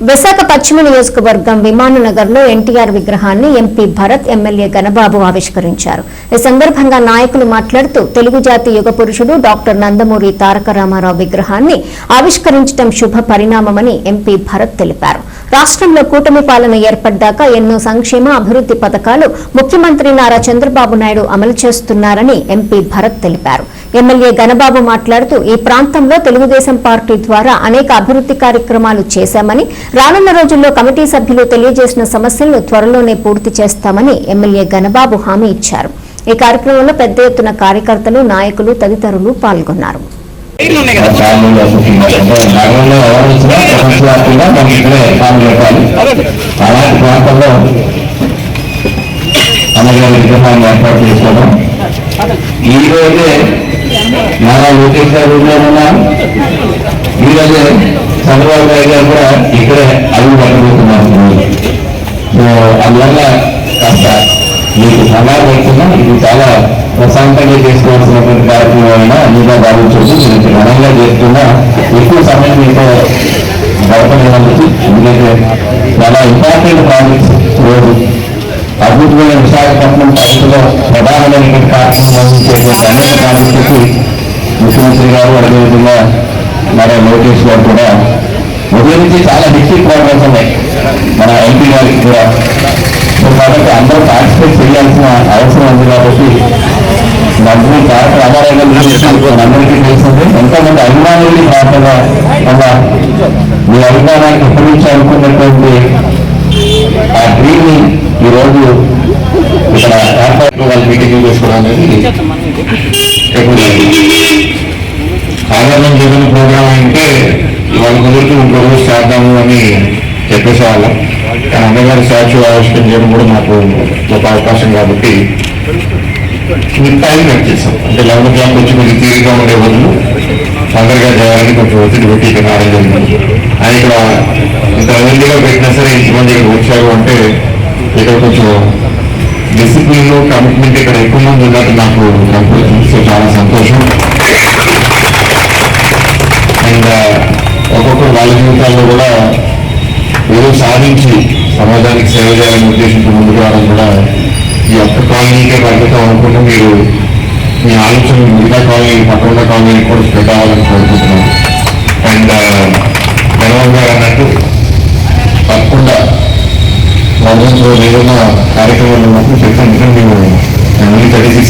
విశాఖ పశ్చిమ నియోజకవర్గం విమాననగర్లో ఎన్టీఆర్ విగ్రహాన్ని ఎంపీ భరత్ ఎమ్మెల్యే గణబాబు ఆవిష్కరించారు. ఈ సందర్భంగా నాయకులు మాట్లాడుతూ తెలుగు జాతి యుగ పురుషుడు డాక్టర్ నందమూరి తారక రామారావు విగ్రహాన్ని ఆవిష్కరించడం శుభ పరిణామమని ఎంపీ భరత్ తెలిపారు. రాష్ట్రంలో కూటమి పాలన ఏర్పడ్డాక ఎన్నో సంక్షేమ అభివృద్ధి పథకాలు ముఖ్యమంత్రి నారా చంద్రబాబు నాయుడు అమలు చేస్తున్నారని ఎంపీ భరత్ తెలిపారు. ఎమ్మెల్యే గణబాబు మాట్లాడుతూ ఈ ప్రాంతంలో తెలుగుదేశం పార్టీ ద్వారా అనేక అభివృద్ధి కార్యక్రమాలు చేశామని రానున్న రోజుల్లో కమిటీ సభ్యులు తెలియజేసిన సమస్యలను త్వరలోనే పూర్తి చేస్తామని ఎమ్మెల్యే గణబాబు హామీ ఇచ్చారు. ఈ కార్యక్రమంలో పెద్ద ఎత్తున కార్యకర్తలు నాయకులు తదితరులు పాల్గొన్నారు. ఈ రోజే నారా లోకేష్ గారు ఉన్నారు. ఈ రోజే చంద్రబాబు నాయుడు గారు కూడా ఇక్కడే అడుగు పట్టబోతున్నారు. సో అందువల్ల కాస్త మీకు కంగారు పడుతున్నా ఇది చాలా ప్రశాంతంగా చేసుకోవాల్సినటువంటి కార్యక్రమం అయినా అన్నిగా భావించవచ్చు. నేను ఘనంగా చేస్తున్నా ఎక్కువ సమయం మీతో గడపలేనందుకు. ఎందుకంటే చాలా ఇంపార్టెంట్ ప్రాజెక్ట్స్ రోజు అద్భుతమైన విశాఖపట్నం పరిస్థితిలో ప్రధానమైనటువంటి కార్యక్రమం చేసే అనేక ప్రాజెక్టుకి ముఖ్యమంత్రి గారు అదేవిధంగా మన లోకేష్ గారు కూడా ఉదయం నుంచి చాలా డిస్ట్రిక్ట్ ప్రోగ్రామ్స్ ఉన్నాయి. మన ఎంపీ గారికి కూడా. సో కాబట్టి అందరూ పార్టిసిపేట్ చేయాల్సిన అవసరం ఉంది కాబట్టి అందరూ భారత రామారావు గారి మనందరికీ తెలిసింది ఎంతోమంది అభిమానుల్ని భారతంగా మన మీ అభిమానానికి ఎప్పటి నుంచి అనుకున్నటువంటి ఆ డ్రీమ్ని ఈరోజు ఇక్కడ ఏర్పాటు వాళ్ళు మీటింగ్ చేసుకోవడం అనేది ఎక్కువ సాధారణ జీవన ప్రోగ్రామ్ అంటే వాళ్ళ కుదిరితే ఇంకో రోజు చేద్దాము అని చెప్పేసేవాళ్ళం. కానీ అన్నగారి స్టాచ్యూ ఆవిష్కరణ చేయడం కూడా మాకు గొప్ప అవకాశం కాబట్టి మీకు టైం కట్ చేస్తాం అంటే లెవెన్ ఓ క్లాక్ వచ్చి కొంచెం తీరిగా ఉండే బదులు తొందరగా చేయాలని కొంచెం ఒత్తిడి పెట్టి ఇక్కడ రావడం జరిగింది. ఆయన ఇక్కడ ఇంత ఎర్లీగా పెట్టినా సరే ఇంతమంది ఇక్కడ వచ్చారు అంటే ఇక్కడ కొంచెం డిసిప్లిన్ కమిట్మెంట్ ఇక్కడ ఎక్కువ మంది ఉన్నట్టు నాకు కనపడుతుంది సో చాలా సంతోషం. వాళ్ళ జీవితాల్లో కూడా ఏదో సాధించి సమాజానికి సేవ చేయాలనే ఉద్దేశంతో ముందుకు రావడం కూడా ఈ ఒక్క కాలనీకే పరిమితం అనుకుంటే మీరు మీ ఆలోచన మిగతా కాలనీ పక్కన కాలనీ కూడా స్ప్రెడ్ అవ్వాలని కోరుకుంటున్నాను. అండ్ ధనవంత్ గారు అన్నట్టు తప్పకుండా రాజేంద్ర ఏదైనా కార్యక్రమాలు ఉన్నప్పుడు చెప్పండి మేము అన్ని కలిసి